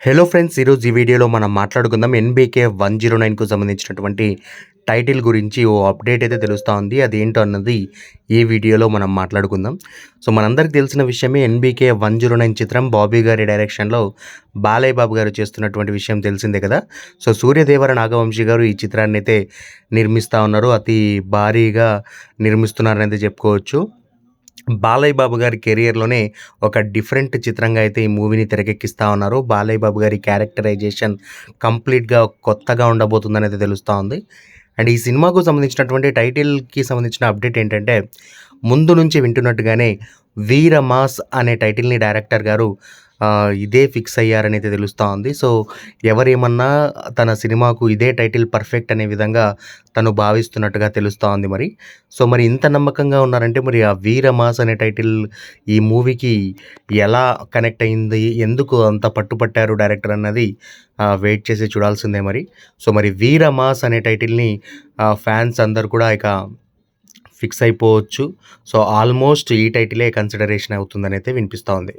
Hello friends ఈరోజు ఈ వీడియోలో మనం మాట్లాడుకుందాం ఎన్బీకే వన్ జీరో నైన్కు సంబంధించినటువంటి టైటిల్ గురించి ఓ అప్డేట్ అయితే తెలుస్తూ ఉంది. అదేంటో అన్నది ఈ వీడియోలో మనం మాట్లాడుకుందాం. సో మనందరికి తెలిసిన విషయమే ఎన్బీకే వన్ జీరో నైన్ చిత్రం బాబీ గారి డైరెక్షన్లో బాలయ్య బాబు గారు చేస్తున్నటువంటి విషయం తెలిసిందే కదా. సో సూర్యదేవర నాగవంశీ గారు ఈ చిత్రాన్ని అయితే నిర్మిస్తూ ఉన్నారు. అతి భారీగా నిర్మిస్తున్నారని అయితే చెప్పుకోవచ్చు. బాలయ్య బాబు గారి కెరియర్లోనే ఒక డిఫరెంట్ చిత్రంగా అయితే ఈ మూవీని తెరకెక్కిస్తూ ఉన్నారు. బాలయ్య బాబు గారి క్యారెక్టరైజేషన్ కంప్లీట్గా కొత్తగా ఉండబోతుందని అయితే తెలుస్తూ ఉంది. అండ్ ఈ సినిమాకు సంబంధించినటువంటి టైటిల్కి సంబంధించిన అప్డేట్ ఏంటంటే ముందు నుంచి వింటున్నట్టుగానే వీర మాస్ అనే టైటిల్ని డైరెక్టర్ గారు ఇదే ఫిక్స్ అయ్యారని అయితే తెలుస్తూ ఉంది సో ఎవరేమన్నా తన సినిమాకు ఇదే టైటిల్ పర్ఫెక్ట్ అనే విధంగా తను భావిస్తున్నట్టుగా తెలుస్తూ ఉంది మరి. సో మరి ఇంత నమ్మకంగా ఉన్నారంటే మరి ఆ వీరమాస్ అనే టైటిల్ ఈ మూవీకి ఎలా కనెక్ట్ అయింది? ఎందుకు అంత పట్టుపట్టారు డైరెక్టర్ అన్నది వెయిట్ చేసి చూడాల్సిందే మరి. సో మరి వీరమాస్ అనే టైటిల్ని ఫ్యాన్స్ అందరు కూడా ఇక ఫిక్స్ అయిపోవచ్చు. సో ఆల్మోస్ట్ ఈ టైటిలే కన్సిడరేషన్ అవుతుందని అయితే వినిపిస్తూ ఉంది